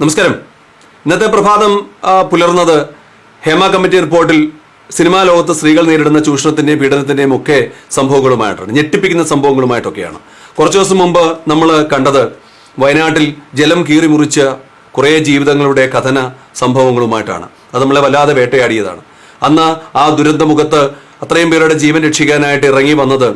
നമസ്കാരം. ഇന്നത്തെ പ്രഭാതം പുലർന്നത് ഹേമ കമ്മിറ്റി റിപ്പോർട്ടിൽ സിനിമാ ലോകത്ത് സ്ത്രീകൾ നേരിടുന്ന ചൂഷണത്തിന്റെയും പീഡനത്തിന്റെയും ഒക്കെ സംഭവങ്ങളുമായിട്ടാണ് ഞെട്ടിപ്പിക്കുന്ന സംഭവങ്ങളുമായിട്ടൊക്കെയാണ്. കുറച്ചു ദിവസം മുമ്പ് നമ്മൾ കണ്ടത് വയനാട്ടിൽ ജലം കീറി മുറിച്ച കുറേ ജീവിതങ്ങളുടെ കഥന സംഭവങ്ങളുമായിട്ടാണ്. അത് നമ്മളെ വല്ലാതെ വേട്ടയാടിയതാണ്. അന്ന് ആ ദുരന്തമുഖത്ത് അത്രയും പേരുടെ ജീവൻ രക്ഷിക്കാനായിട്ട് ഇറങ്ങി വന്നത്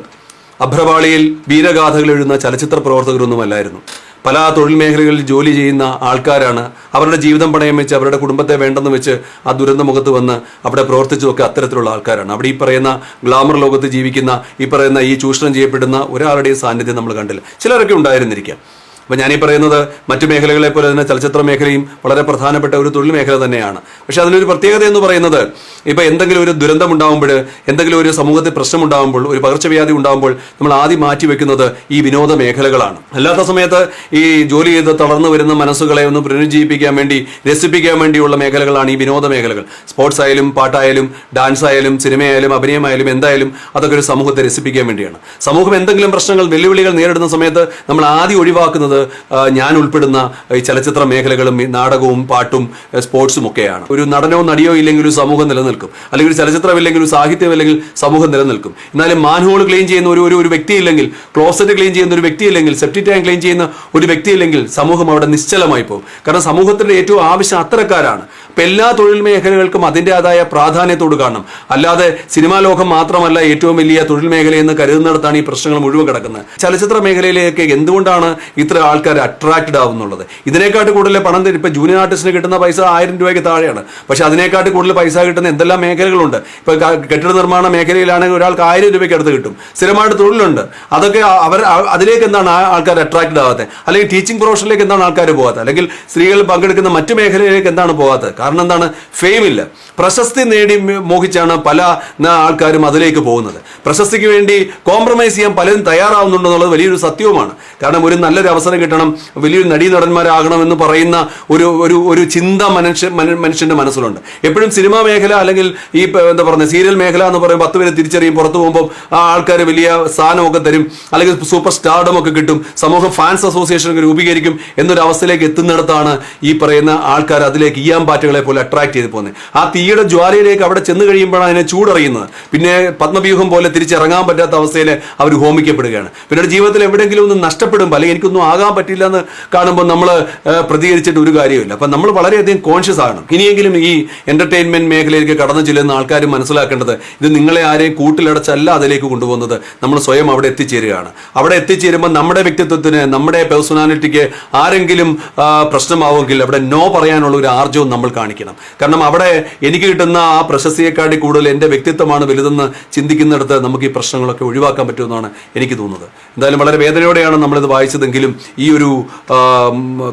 അഭ്രപാളിയിൽ വീരഗാഥകൾ എഴുതുന്ന ചലച്ചിത്ര പ്രവർത്തകരൊന്നുമല്ലായിരുന്നു. പല തൊഴിൽ മേഖലകളിൽ ജോലി ചെയ്യുന്ന ആൾക്കാരാണ് അവരുടെ ജീവിതം പണയം വെച്ച് അവരുടെ കുടുംബത്തെ വേണ്ടെന്ന് വെച്ച് ആ ദുരന്ത മുഖത്ത് വന്ന് അവിടെ പ്രവർത്തിച്ചുമൊക്കെ അത്തരത്തിലുള്ള ആൾക്കാരാണ്. അവിടെ ഈ പറയുന്ന ഗ്ലാമർ ലോകത്ത് ജീവിക്കുന്ന ഈ പറയുന്ന ഈ ചൂഷണം ചെയ്യപ്പെടുന്ന ഒരാളുടെയും സാന്നിധ്യം നമ്മൾ കണ്ടില്ല. ചിലരൊക്കെ ഉണ്ടായിരുന്നിരിക്കാം. അപ്പം ഞാനീ പറയുന്നത് മറ്റു മേഖലകളെ പോലെ തന്നെ ചലച്ചിത്ര മേഖലയും വളരെ പ്രധാനപ്പെട്ട ഒരു തൊഴിൽ മേഖല തന്നെയാണ്. പക്ഷെ അതിനൊരു പ്രത്യേകത എന്ന് പറയുന്നത് ഇപ്പം എന്തെങ്കിലും ഒരു ദുരന്തം ഉണ്ടാകുമ്പോൾ എന്തെങ്കിലും ഒരു സമൂഹത്തിൽ പ്രശ്നം ഉണ്ടാകുമ്പോൾ ഒരു പകർച്ചവ്യാധി ഉണ്ടാകുമ്പോൾ നമ്മൾ ആദ്യം മാറ്റി വെക്കുന്നത് ഈ വിനോദ മേഖലകളാണ്. അല്ലാത്ത സമയത്ത് ഈ ജോലി ചെയ്ത് തളർന്നു വരുന്ന മനസ്സുകളെ ഒന്ന് പുനരുജ്ജീവിപ്പിക്കാൻ വേണ്ടി രസിപ്പിക്കാൻ വേണ്ടിയുള്ള മേഖലകളാണ് ഈ വിനോദ മേഖലകൾ. സ്പോർട്സ് ആയാലും പാട്ടായാലും ഡാൻസ് ആയാലും സിനിമയായാലും അഭിനയമായാലും എന്തായാലും അതൊക്കെ ഒരു സമൂഹത്തെ രസിപ്പിക്കാൻ വേണ്ടിയാണ്. സമൂഹം എന്തെങ്കിലും പ്രശ്നങ്ങൾ വെല്ലുവിളികൾ നേരിടുന്ന സമയത്ത് നമ്മൾ ആദ്യം ഒഴിവാക്കുന്നത് ഞാൻ ഉൾപ്പെടുന്ന ഈ ചലച്ചിത്ര മേഖലകളും നാടകവും പാട്ടും സ്പോർട്സും ഒക്കെയാണ്. ഒരു നടനോ നടിയോ ഇല്ലെങ്കിൽ ഒരു സമൂഹം നിലനിൽക്കും. അല്ലെങ്കിൽ ഒരു ചലച്ചിത്രം ഇല്ലെങ്കിൽ ഒരു സാഹിത്യം ഇല്ലെങ്കിൽ സമൂഹം നിലനിൽക്കും. എന്നാലും മാൻഹോൾ ക്ലീൻ ചെയ്യുന്ന ഒരു ഒരു ഒരു വ്യക്തി ഇല്ലെങ്കിൽ ക്ലോസറ്റ് ക്ലീൻ ചെയ്യുന്ന ഒരു വ്യക്തി ഇല്ലെങ്കിൽ സെപ്റ്റി ടാങ്ക് ക്ലീൻ ചെയ്യുന്ന ഒരു വ്യക്തി ഇല്ലെങ്കിൽ സമൂഹം അവിടെ നിശ്ചലമായി പോകും. കാരണം സമൂഹത്തിന്റെ ഏറ്റവും ആവശ്യം അത്തരക്കാരാണ്. അപ്പൊ എല്ലാ തൊഴിൽ മേഖലകൾക്കും അതിന്റെതായ പ്രാധാന്യത്തോട് കാണണം അല്ലാതെ സിനിമാ ലോകം മാത്രമല്ല ഏറ്റവും വലിയ തൊഴിൽ മേഖലയെന്ന് കരുതുന്നിടത്താണ് ഈ പ്രശ്നങ്ങൾ മുഴുവൻ കിടക്കുന്നത്. ചലച്ചിത്ര മേഖലയിലേക്ക് എന്തുകൊണ്ടാണ് ഇത്ര ആൾക്കാർ അട്രാക്റ്റഡ് ആവുന്നുള്ളത്? ഇതിനേക്കാട്ട് കൂടുതൽ പണം ഇപ്പൊ ജൂനിയർ ആർട്ടിസ്റ്റിന് കിട്ടുന്ന പൈസ ആയിരം രൂപയ്ക്ക് താഴെയാണ്. പക്ഷെ അതിനേക്കാട്ട് കൂടുതൽ പൈസ കിട്ടുന്ന എന്തെല്ലാം മേഖലകളുണ്ട്? ഇപ്പൊ കെട്ടിട നിർമ്മാണ മേഖലയിലാണെങ്കിൽ ഒരാൾക്ക് ആയിരം രൂപയ്ക്ക് അടുത്ത് കിട്ടും. സ്ഥിരമായിട്ട് തൊഴിലുണ്ട്. അതൊക്കെ അവർ അതിലേക്ക് എന്താണ് ആൾക്കാർ അട്രാക്റ്റഡ് ആവാത്തത് അല്ലെങ്കിൽ ടീച്ചിങ് പ്രൊഫഷനിലേക്ക് എന്താണ് ആൾക്കാർ പോകാത്തത് അല്ലെങ്കിൽ സ്ത്രീകൾ പങ്കെടുക്കുന്ന മറ്റു മേഖലയിലേക്ക് എന്താണ് പോകാത്തത് കാരണം എന്താണ്? ഫെയിം ഇല്ല. പ്രശസ്തി നേടി മോഹിച്ചാണ് പല ആൾക്കാരും അതിലേക്ക് പോകുന്നത്. പ്രശസ്തിക്ക് വേണ്ടി കോംപ്രമൈസ് ചെയ്യാൻ പലരും തയ്യാറാവുന്നുണ്ടെന്നുള്ളത് വലിയൊരു സത്യവുമാണ്. കാരണം ഒരു നല്ലൊരു അവസരം കിട്ടണം വലിയൊരു നടീ നടന്മാരാകണമെന്ന് പറയുന്ന ഒരു ഒരു ഒരു ചിന്ത മനുഷ്യ മനുഷ്യന്റെ മനസ്സിലുണ്ട്. എപ്പോഴും സിനിമാ മേഖല അല്ലെങ്കിൽ ഈ എന്താ പറയുക സീരിയൽ മേഖല എന്ന് പറയുമ്പോൾ പത്ത് പേര് തിരിച്ചറിയും പുറത്തു പോകുമ്പോൾ ആ ആൾക്കാർ വലിയ സ്ഥാനമൊക്കെ തരും അല്ലെങ്കിൽ സൂപ്പർ സ്റ്റാർഡം ഒക്കെ കിട്ടും സമൂഹ ഫാൻസ് അസോസിയേഷൻ ഒക്കെ രൂപീകരിക്കും എന്നൊരു അവസ്ഥയിലേക്ക് എത്തുന്നിടത്താണ് ഈ പറയുന്ന ആൾക്കാർ അതിലേക്ക് ഈയാൻ പാറ്റുകളെ പോലെ അട്രാക്ട് ചെയ്ത് പോകുന്നത് ആ തീയുടെ ജ്വാലയിലേക്ക് അവിടെ ചെന്ന് കഴിയുമ്പോഴാണ് അതിനെ ചൂടറിയുന്നത്. പിന്നെ പത്മവ്യൂഹം പോലെ തിരിച്ചിറങ്ങാൻ പറ്റാത്ത അവസ്ഥയിൽ അവർ ഹോമിക്കപ്പെടുകയാണ്. പിന്നീട് ജീവിതത്തിൽ എവിടെയെങ്കിലും ഒന്ന് നഷ്ടപ്പെടുമ്പോൾ അല്ലെങ്കിൽ എനിക്കൊന്നും ആകാൻ പറ്റില്ല എന്ന് കാണുമ്പോൾ നമ്മൾ പ്രതികരിച്ചിട്ട് ഒരു കാര്യമില്ല അപ്പം നമ്മൾ വളരെയധികം കോൺഷ്യസ് ആകണം ഇനിയെങ്കിലും ഈ എന്റർടൈൻമെന്റ് മേഖലയിലേക്ക് കടന്നു ചെല്ലുന്ന ആൾക്കാർ മനസ്സിലാക്കേണ്ടത് ഇത് നിങ്ങളെ ആരെയും കൂട്ടിലടച്ചല്ല അതിലേക്ക് കൊണ്ടുപോകുന്നത്. നമ്മൾ സ്വയം അവിടെ എത്തിച്ചേരുകയാണ്. അവിടെ എത്തിച്ചേരുമ്പോൾ നമ്മുടെ വ്യക്തിത്വത്തിന് നമ്മുടെ പേഴ്സണാലിറ്റിക്ക് ആരെങ്കിലും പ്രശ്നമാവുമെങ്കിൽ അവിടെ നോ പറയാനുള്ള ഒരു ആർജവും നമ്മൾ കാണിക്കണം. കാരണം അവിടെ എനിക്ക് കിട്ടുന്ന ആ പ്രശസ്തിയെക്കാട്ടി കൂടുതൽ എന്റെ വ്യക്തിത്വമാണ് വലുതെന്ന് ചിന്തിക്കുന്നിടത്ത് നമുക്ക് ഈ പ്രശ്നങ്ങളൊക്കെ ഒഴിവാക്കാൻ പറ്റുമെന്നാണ് എനിക്ക് തോന്നുന്നത്. എന്തായാലും വളരെ വേദനയോടെയാണ് നമ്മളിത് വായിച്ചതെങ്കിലും ഈ ഒരു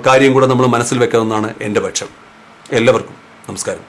കാര്യം കൂടെ നമ്മൾ മനസ്സിൽ വെക്കണമെന്നാണ് എന്റെ പക്ഷം. എല്ലാവർക്കും നമസ്കാരം.